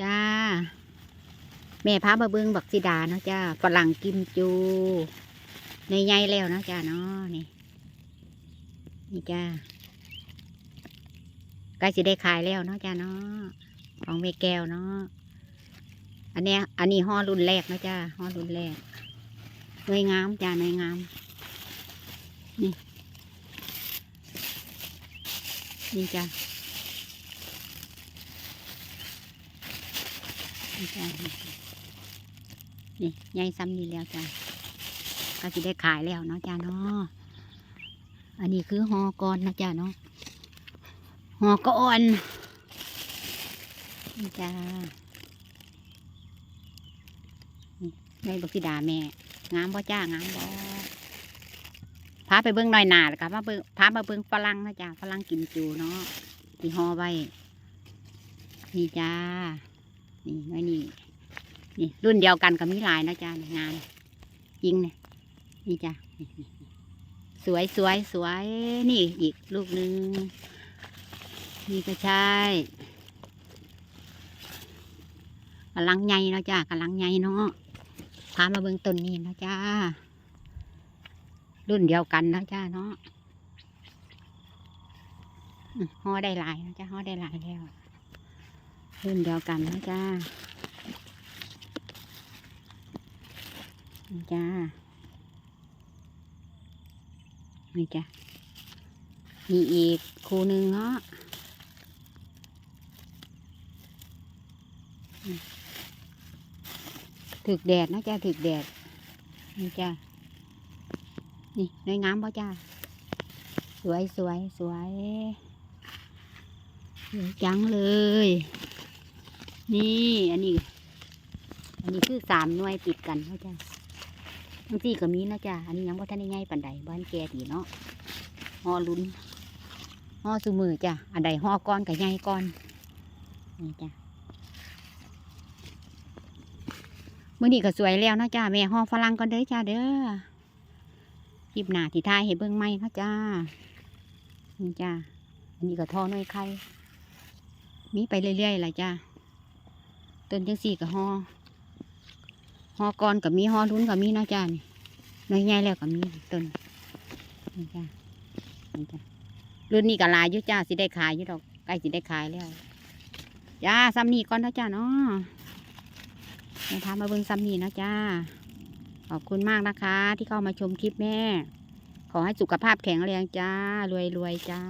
จ้า แม่พามาเบิงบักสิดาเนาะจ้าฝรั่งกิมจู ในใหญ่แล้วเนาะจ้าเนาะนี่ นี่จ้าใกล้สิได้ขายแล้วเนาะจ้าเนาะของเมแก้วเนาะอันเนี้ยอันนี้ห่อรุ่นแรกนะจ้าห่อรุ่นแรกเนยงามจ้าเนยงามนี่นี่จ้า นี่จ้ะนี่ยายซ้ำนี่แล้วจ้ะก็จะได้ขายแล้วเนาะจ้าเนาะอันนี้คือหอกอนะจ้าเนาะหอกอนนี่จ้านี่ในบักสิดาแม่ งามบ่จ้างามบ่พาไปเบิ้งหน่อยหนาแล้วก็มาเบิ้งพามาเบิ้งฝรั่งนะจ้าฝรั่งกินจูเนาะที่หอไว้นี่จ้า นี่รุ่นเดียวกันกับมีหลายนะจ๊ะงานยิงเนี่ยนี่จ้ะสวยสวยสวยนี่อีกลูกหนึ่งนี่ก็ใช่กำลังใหญ่เนาะจ้ะกำลังใหญ่เนาะพามาเบิ่งต้นนี้นะจ้า รุ่นเดียวกันนะจ้าเนาะห่อได้หลายนะจ้าห่อได้หลายแล้วรุ่นเดียวกันนะจ้า นี่จ้า นี่จ้ามีอีกคู่หนึ่งเนาะถึกแดดนะจ้าถึกแดด นี่จ้า นี่น้อยงามป่ะจ้า สวยสวยสวยสวยจังเลย นี่ อันนี้ อันนี้คือสามหน่วยติดกันเขาจ้ะ ทั้งสี่ก็มีนะจ้ะอันนี้ยังว่าท่านได้ใหญ่ปันใดบ้านแกดีเนาะห่อลุ้นห่อสุมือจ้ะอันใดห่อก้อนกับใหญ่ก้อนนี่จ้ะมื่อนี้ก็สวยแล้วนะจ้ะแม่ห่อฝรั่งก่อนเด้อจ้ะเด้อคลิปหน้าที่ทายให้เบิ่งไหมนะจ้ะนี่จ้ะอันนี้ก็ท่อหน่วยไข่มีไปเรื่อยๆล่ะจ้ะต้นจังสี่กับฮอ ฮอกอนกับมีฮอรุ้นกับมีนะจ้านี่น้อยใหญ่แล้วกับมีต้นนี่จ้านี่จ้ารุ่นนี้ก็ลายยู่จ้าสิได้ขายยู่ดอกใกล้สิได้ขายแล้วจ้าซ้ำนี่ก่อนนะจ้าเนาะแม่พามาเบิ่งซ้ำนี่นะจ้าขอบคุณมากนะคะ ที่เข้ามาชมคลิปแม่ ขอให้สุขภาพแข็งแรงจ้ารวยๆจ้า